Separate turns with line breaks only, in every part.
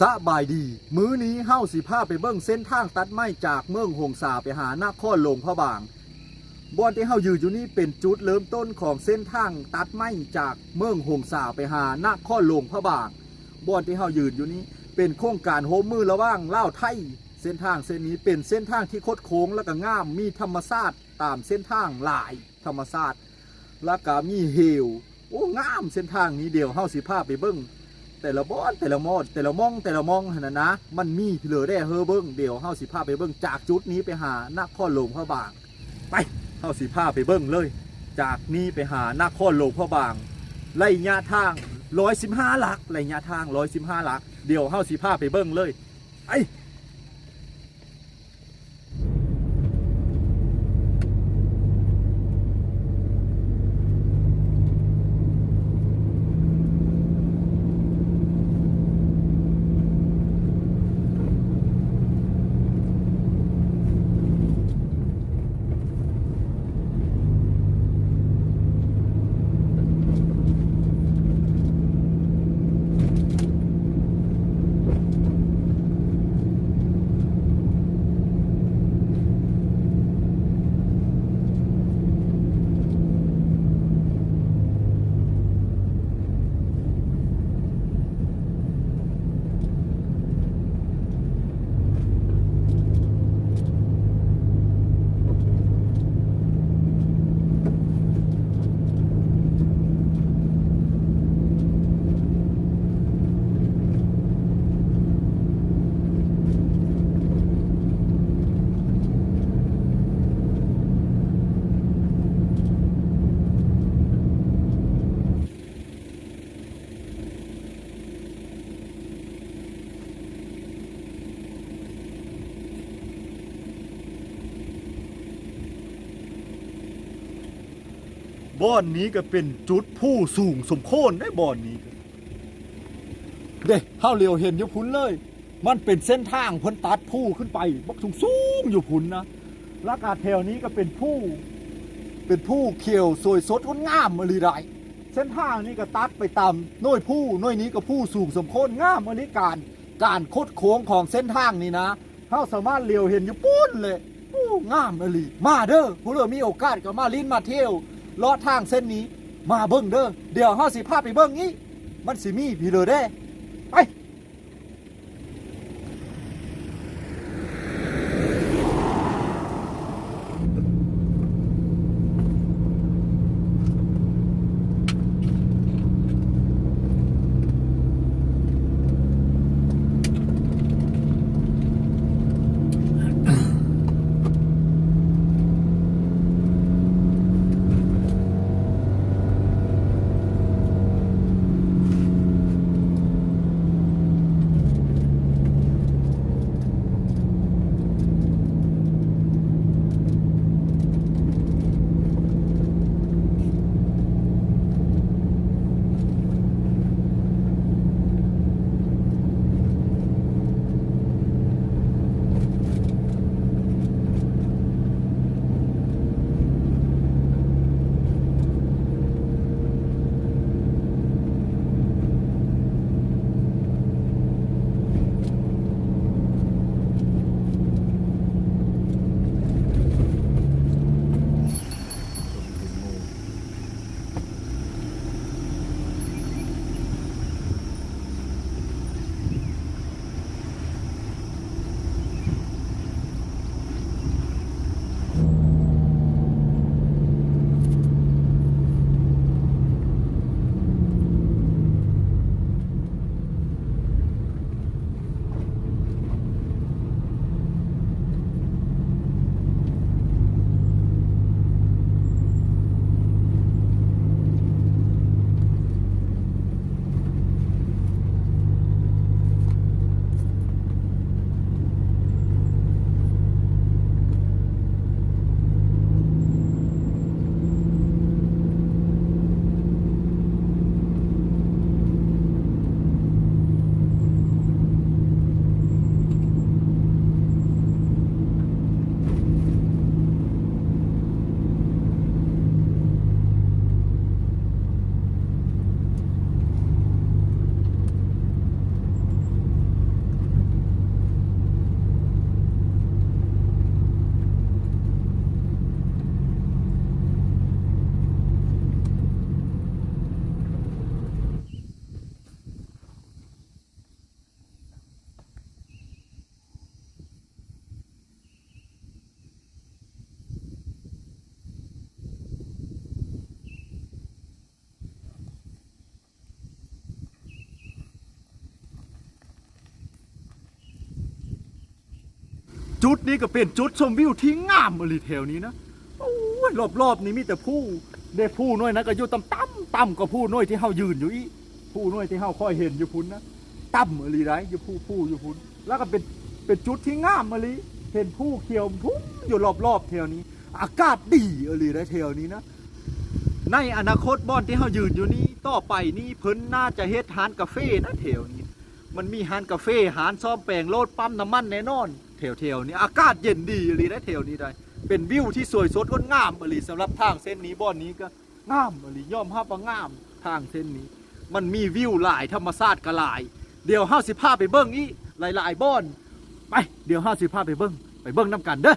สบายดี มื้อนี้เฮาสิพาไปเบิ่งเส้นทางตัดไม้จากเมืองหงสาไปหาหนครหลงพระบางบอนที่เฮาอยู่อยู่นี่เป็นจุดเริ่มต้นของเส้นทางตัดไม้จากเมืองหงสาไปหาหนครหลงพระบางบอนที่เฮายืนอยู่นี้เป็นโครงการโฮมมือระว่างลาไทย เส้นทางเส้นนี้เป็นเส้นทางที่คดโค้งและก็งามมีธรรมชาติตามเส้นทางหลายธรรมชาติแล้วก็มีเหวโอ้งามเส้นทางนี้เดียวเฮาสิพาไปเบิ่ง แต่ละบอนแต่ละมอดแต่ละมองแต่ละมองนะนะ มันมีเหลือได้เฮอเบิ้งเดี๋ยวเฮาสิพาไปเบิ้งจากจุดนี้ไปหานครหลวงพระบาง ไปเฮาสิพาไปเบิ้งเลย จากนี้ไปหานครหลวงพระบางไล่ยะทาง115หลักไล่ยะทาง115หลัก เดี๋ยวเฮาสิพาไปเบิ้งเลยไอ บ่อนนี้ก็เป็นจุดผู้สูงสมโคนได้บ่อนนี้ก็เด้เฮาเลียวเห็นอยู่พุ้นเลย มันเป็นเส้นทางเพ้นตัดผู้ขึ้นไปบักสูงสูงอยู่พุ้นนะแลากาแถวนี้ก็เป็นผู้ เป็นผู้เขียวสวยสดงดงามมลีไรเส้นทางนี้ก็ตัดไปตามน้อยผู้น้อยนี้ก็ผู้สูงสมโคนงามมลีการการคดโค้งของเส้นทางนี้นะเฮาสามารถเลียวเห็นอยู่ปุ้นเลยผู้งามมลีมาเด้อผู้เรือมีโอกาสก็มาลิ้นมาเที่ยว ลอดทางเส้นนี้ มาเบิ่งเด้อเดี๋ยวห้าสิพาไปเบิ่งนี้มันสิมีพี่เลยเด้ จุดนี้ก็เป็นจุดชมวิวที่งามอลีแถวนี้นะโอ้ยรอบๆนี้มีแต่ผู้ได้ผู้น้อยนะก็อยู่ต่ำต่ำต่ำกว่าผู้น้อยที่เฮายืนอยู่อีผู้น้อยที่เฮาค่อยเห็นอยู่พุ่นนะต่ำอลีไรอยู่ผู้ผู้อยู่พุ่นแล้วก็เป็นเป็นจุดที่งามอลีเห็นผู้เขียวพุ่มอยู่รอบๆแถวนี้ อากาศดีอลีไรแถวนี้นะในอนาคตบ่อนที่เฮายืนอยู่นี้ต่อไปนี่เพิ่นน่าจะเฮ็ดร้านกาแฟนะแถวนี้ มันมีร้านกาแฟร้านซ่อมแปลงโลดปั๊มน้ำมันแน่นอน แถวๆนี้อากาศเย็นดีเลีได้แถวนี้ได้ เป็นวิวที่สวยสดงดงามอลีสำหรับทางเส้นนี้บ่อนนี้ก็งามอลีย่อมห้าวงามทางเส้นนี้ มันมีวิวหลายธรรมชาติก็หลาย เดี๋ยวห้าสิบภาไปเบิ่งอีหลายๆบ่อนไปเดี๋ยวห้าสิบภาไปเบิ่งไปเบิ่งนํกันเด้อ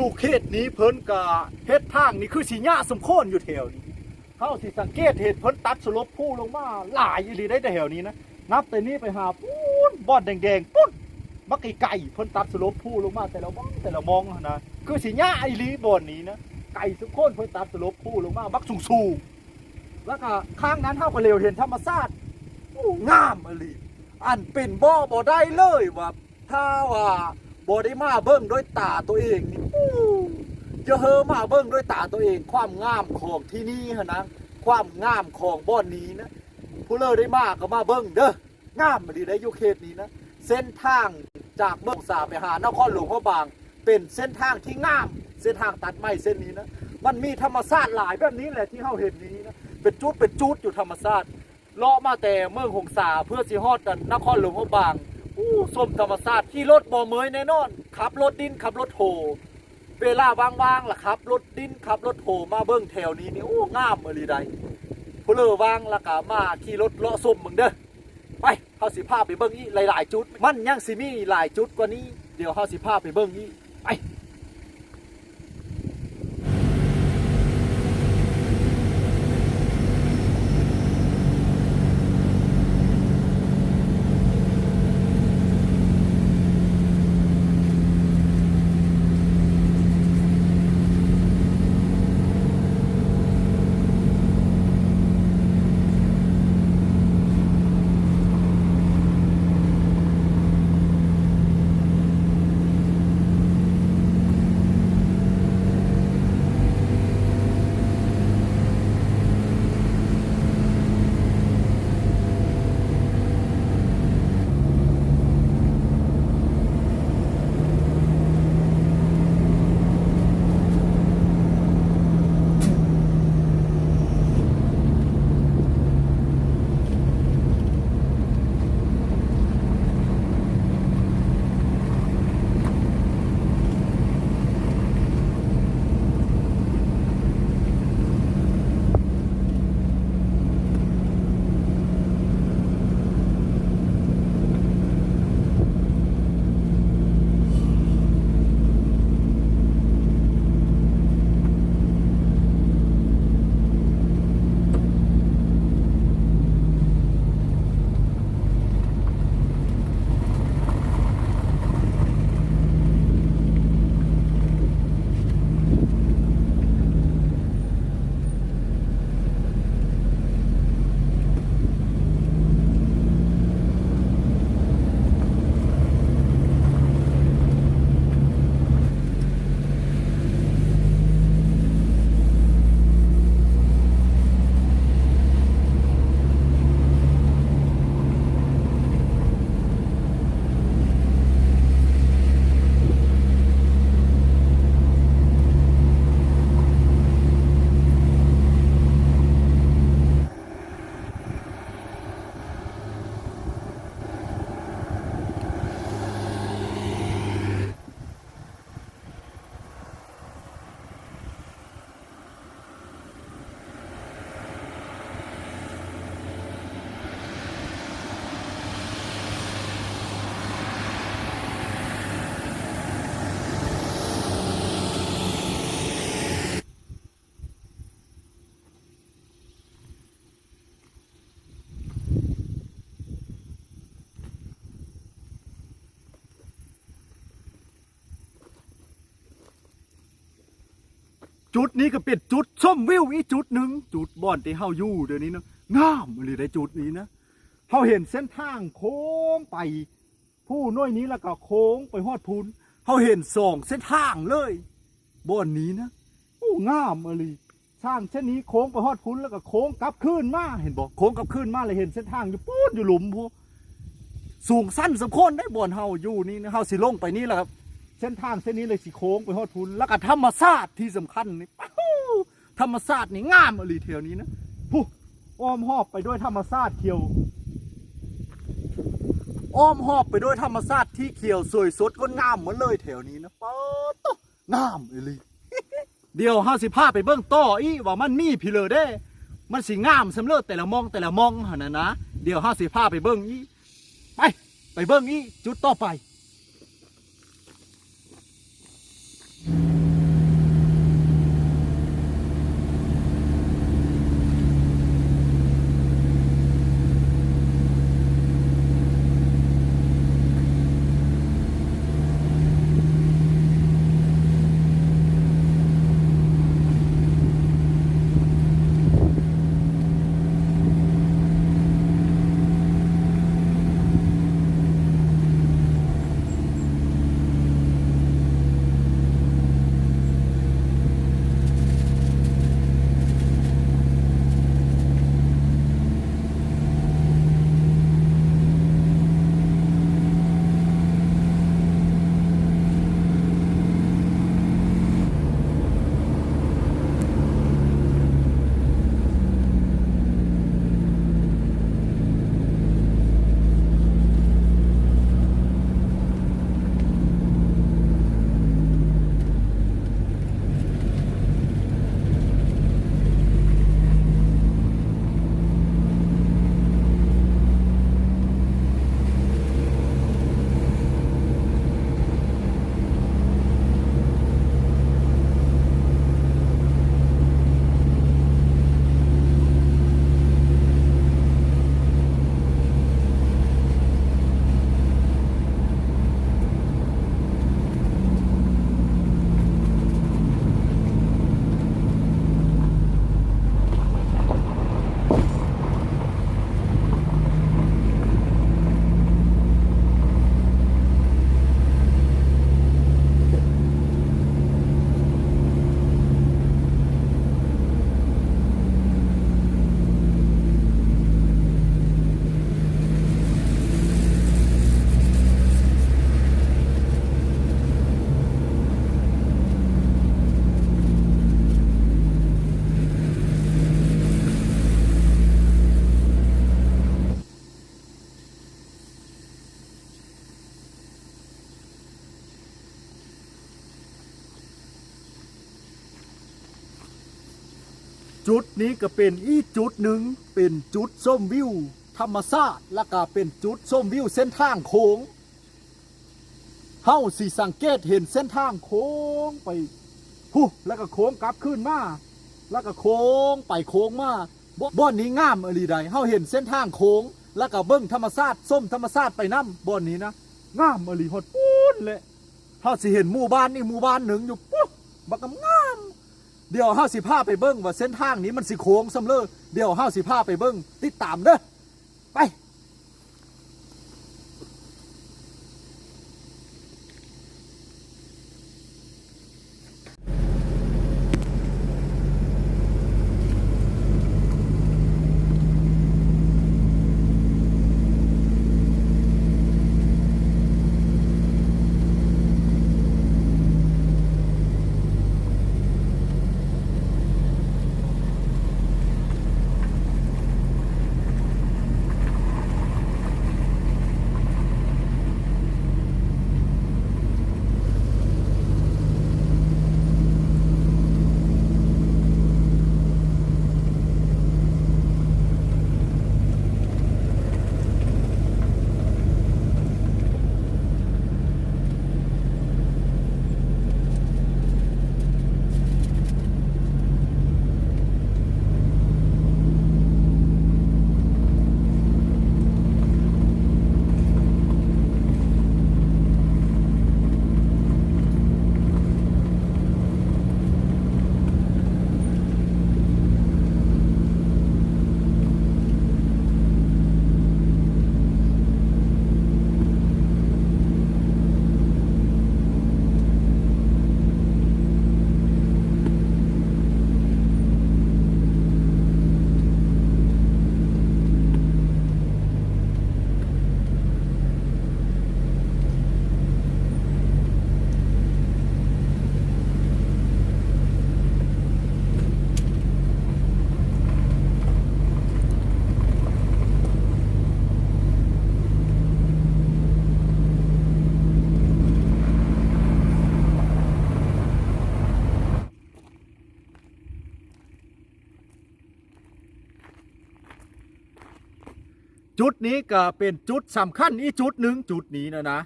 อยู่เขตนี้เพิ่นกะเฮ็ดทางนี่คือสิหญ้าสมโคนอยู่แถวนี้เฮาสิสังเกตเห็นเพิ่นตัดสลบผู้ลงมาหลายอีหลีได้แต่แถวนี้นะนับแต่นี้ไปหาปูนบอดแดงๆปุ๊ดบักไก่เพิ่นตัดสลบผู้ลงมาแต่ละมองแต่ละมองนะคือสิหญ้าอีหลีบ่อนนี้นะไก่สมโคนเพิ่นตัดสลบผู้ลงมาบักสูงๆแล้วก็ข้างนั้นเฮาก็เร็วเห็นธรรมชาติงามอีหลีอันเป็นบ่อบ่ได้เลยว่าถ้าว่า บอได้มาเบิ้งด้วยตาตัวเองนี่จะเฮอมาเบิ้งด้วยตาตัวเอง ความงามของที่นี่ฮะนะความงามของบ่อนนี้นะผู้เลอได้มาก็มาเบิ้งเด้องามมาดีได้ยุเขตนี้นะเส้นทางจากเมืองสาไปหานครหลวงพระบาง เป็นเส้นทางที่งาม เส้นทางตัดไม้เส้นนี้นะมันมีธรรมชาติหลายแบบนี้แหละที่เฮาเห็นนี้นะเป็นจุดเป็นจุดอยู่ธรรมชาติเลาะมาแต่เมืองหงสาเพื่อสิฮอดกันนครหลวงพระบาง ส้มธรรมศาสตร์ที่รถบ่อเมยแน่นอน ขับรถดินขับรถโถเวลาว่างๆล่ะครับ รถดินขับรถโถมาเบิ้งแถวนี้นี่โอ้งามเลยใดผู้เลอว่างและก็มาขี่รถเลาะส้มมึงเด้อไปเฮาสิพาไปเบิ้งอีหลายๆจุด มันยังสิมีหลายจุดกว่านี้เดี๋ยวเฮาสิพาไปเบิ้งอีไป จุดนี้ก็เป็นจุดชมวิวอีจุดหนึ่งจุดบ่อนที่เฮาอยู่เดี๋ยวนี้เนาะงามเลยได้จุดนี้นะเฮาเห็นเส้นทางโค้งไป ผู้น้อยนี้แล้วก็โค้งไปฮอดพูนเฮาเห็นสองเส้นทางเลยบ่อนนี้นะโอ้งามอะไรสร้างเส้นนี้โค้งไปฮอดพูนแล้วก็โค้งกลับคืนมาเห็นบ่โค้งกลับคืนมาเลยเห็นเส้นทางอยู่ปูดอยู่หลุมพูสูงสั้นสมควรได้บ่อนเฮาอยู่นี่นะเฮาสิลงไปนี่แหละครับ เส้นทางเส้นนี้เลยสิโค้งไปฮอดพุนแล้วก็ธรรมชาติที่สำคัญนี่ธรรมชาตินี่งามอลีแถวนี้นะผู้อ้อมหอบไปด้วยธรรมชาติเขียว อ้อมหอบไปด้วยธรรมชาติที่เขียวสวยสดก็งามเหมือนเลยแถวนี้นะป๊าดโตงามอลีเดี๋ยวห้าสิพาไปเบิ้องต่ออีว่ามันมีพี่เลยเด้มันสิงามสำเร็จแต่ละมองแต่ละมองหันนะนะเดี๋ยวห้าสิพาไปเบิ้งอีไปไปเบิ้งอีจุดต่อไป นี้ก็เป็นอีจุดหนึ่งเป็นจุดส้มวิว ธรรมชาติแล้วก็เป็นจุดส้มวิวเส้นทางโค้งเฮาสิสังเกตเห็นเส้นทางโค้งไปผู้แล้วก็โค้งกลับขึ้นมาแล้วก็โค้งไปโค้งมาบ่บอนนี้งามอหลีใดเฮาเห็นเส้นทางโค้ง แล้วก็เบิ้งธรรมชาติส้มธรรมชาติไปน้ำบ่อนนี้นะงามอหลีฮอดปูนเลยเฮาสิเห็นหมู่บ้านนี่หมู่บ้านหนึ่งอยู่ปุ๊บบักงาม เดี๋ยวห้าสิบห้าไปเบิ้งว่าเส้นทางนี้มันสิโค้งสำเร็จเดี๋ยวห้าสิบห้าไปเบิ้งติดตามเด้อไป จุดนี้ก็เป็นจุดสำคัญอีกจุดหนึ่งจุดนี้นะนะ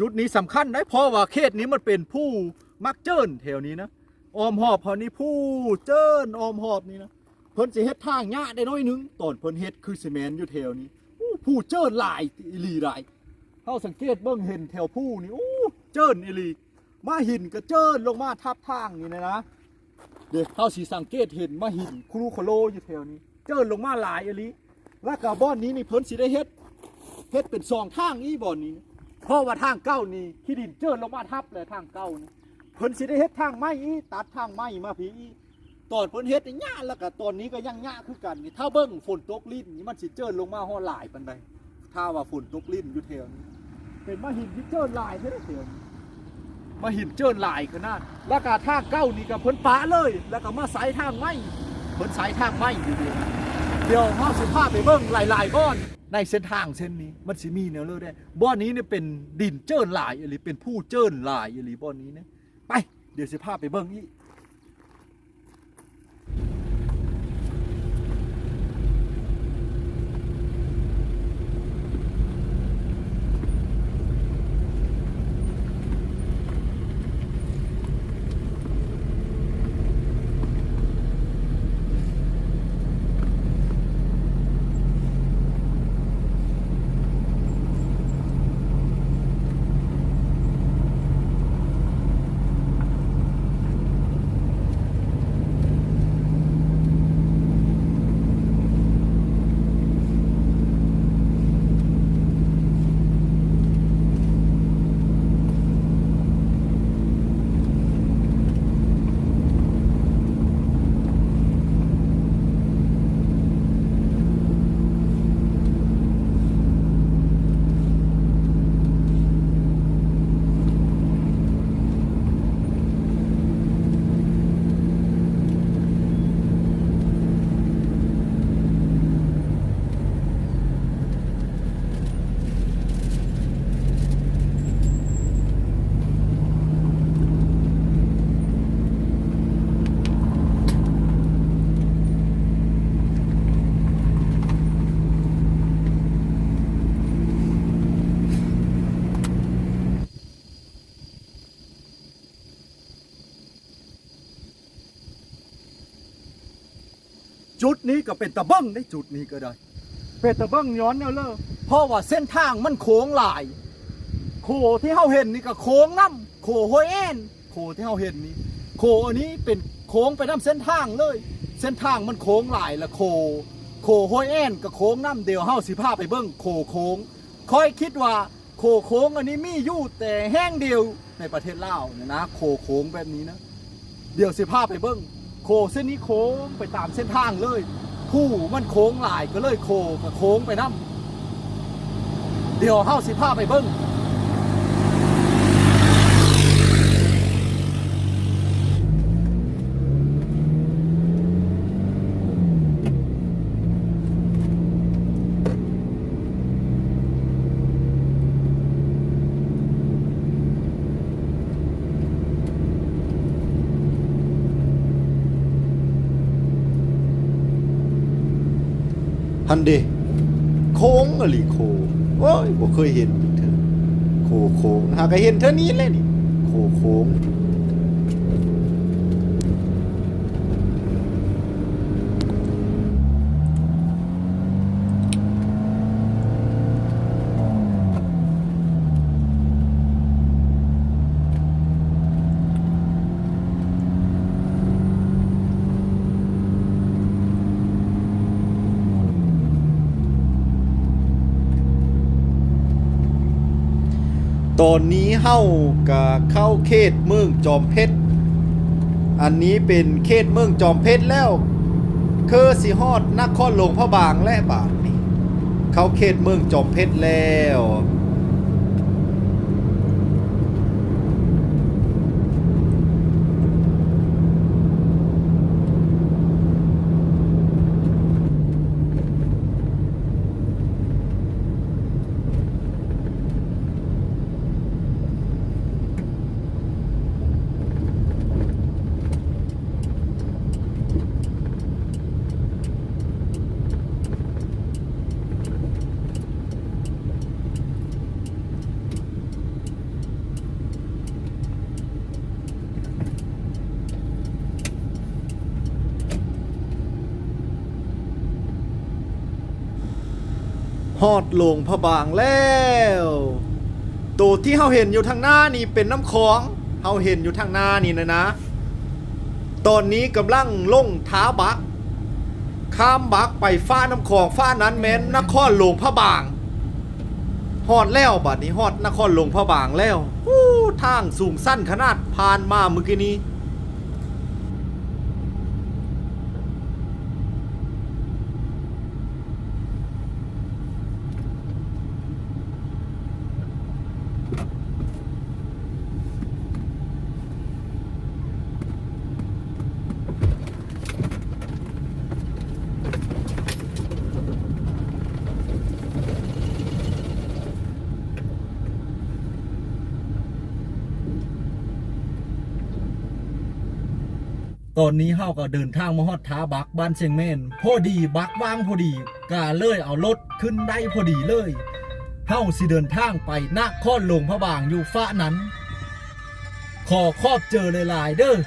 จุดนี้สำคัญได้เพราะว่าเขตนี้มันเป็นผู้มักเจิ้นแถวนี้นะออมหอบพอนี้ผู้เจิ้นออมหอบนี่นะเพิ่นสิเฮ็ดทางหญ้าได้น้อยหนึงตอนเพิ่นเฮ็ดคือซีเมนต์อยู่แถวนี้ผู้เจิ้นหลายอีหลีหลายเฮาสังเกตเบิ่งเห็นแถวผู้นี่อู้เจิ้นอีหลีมาหินก็เจิ้นลงมาทับทางนี่นะนะเดี๋ยวเฮาสิสังเกตเห็นมาหินครูโคโลอยู่แถวนี้ เจิ้นลงมาหลายอีหลี แล้วก็บ่อนนี้นี่เพิ่นสิได้เฮ็ดเฮ็ดเป็นสองทางอีบ่อนนี้ เพราะว่าทางเก้านี่ขี้ดินเจิ้นลงมาทับเลยทางเก้านี่เพิ่นสิได้เฮ็ดทางไม้อีตัดทางไม้มาผีอีตอนเพิ่นเฮ็ดนี่หญ้าแล้วก็ตอนนี้ก็ยังหญ้าคือกันนี่ถ้าเบิ่งฝนตกลิ้นนี่มันสิเจิ้นลงมาฮอหลายปานใดถ้าว่าฝนตกลิ้นอยู่แถวนี้เป็นมาหินที่เจิ้นหลายเท่าแถวนี้มาหินเจิ้นหลายขนาดแล้วก็ทางเก้านี่ก็เพิ่นปะเลย แล้วก็มาใส่ทางไม้เพิ่นใส่ทางไม้อยู่เดียว เดี๋ยวเฮาสิภาไปเบิ่งหลายๆบ่อน ในเส้นทางเส้นนี้มันสิมีแนวเลยได้บ่อนนี้เนี่ยเป็นดินเจิ้นหลายหรือเป็นผู้เจิ้นหลายหรือบ่อนนี้เนี่ยไปเดี๋ยวสิพาไปเบิ่งอีก จุดนี้ก็เป็นตะเบิ้งได้จุดนี้ก็ได้ เป็นตะเบิ้งย้อนแนวเลยเพราะว่าเส้นทางมันโค้งหลาย โคที่เฮาเห็นนี่ก็โค้งน้ำโคห้วยแอนโคที่เฮาเห็นนี่โคอันนี้เป็นโค้งไปน้ำเส้นทางเลย เส้นทางมันโค้งหลายละโค โคห้วยแอนกับโค้งน้ำเดียวเฮาสิพาไปเบิ้งโคโค้งคอยคิดว่าโคโค้งอันนี้มีอยู่แต่แห้งเดียวในประเทศลาวเนี่ยนะ โคโค้งแบบนี้นะ เดี๋ยวสิพาไปเบิ้ง โคเส้นนี้โค้งไปตามเส้นทางเลย ผู้มันโค้งหลายก็เลยโคกับโค้งไปน้ำเดี๋ยวเฮาสิพาไปเบิ้ง
ฮันเดโค้งอะไรโคโอ้ยบ่เคยเห็นเธอโคโค้งหากก็เห็นเธอนี้เลยนี่โคโค้งต อนนี้เฮาก็เข้าเขตเมืองจอมเพชร อันนี้เป็นเขตเมืองจอมเพชรแล้ว คือสิฮอดนครหลวงพระบางและบาทนี่ เข้าเขตเมืองจอมเพชรแล้ว
เอ
ดลงพระบางแล้วตัวที่เฮาเห็นอยู่ทางหน้านี่เป็นน้ำคลองเฮาเห็นอยู่ทางหน้านี่นะนะ ตอนนี้กำลังลงท้าบัก ข้ามบักไปฟ้าน้ำคลองฟ้านั้นแม้นนครหลวงพระบางฮอดแล้วบัดนี้ฮอดนครหลวงพระบางแล้วทางสูงสั้นขนาดผ่านมาเมื่อกี้นี้
ตอนนี้เฮาก็เดินทางมาฮอดท้าบักบ้านเชียงแม่นพอดีบักว่างพอดีกาเลยเอารถขึ้นได้พอดีเลยเฮาสิเดินทางไปนครหลวงพระบางอยู่ฟ้านั้น ขอครอบเจอหลายๆเด้อ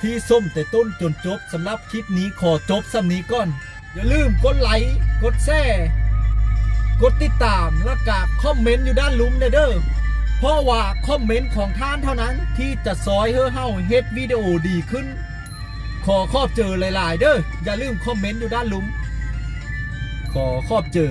ที่ส้มแต่ต้นจนจบสำหรับคลิปนี้ขอจบสำนี้ก่อน อย่าลืมกดไลค์กดแชร์กดติดตามและกาคอมเมนต์อยู่ด้านลุมเด้อ เพราะว่าคอมเมนต์ของท่านเท่านั้นที่จะซอยเฮ้อเฮาเฮ็ดวิดีโอดีขึ้น ขอขอบเจอหลาย ๆ เด้ออย่าลืมคอมเมนต์อยู่ด้านลุม ขอขอบเจอ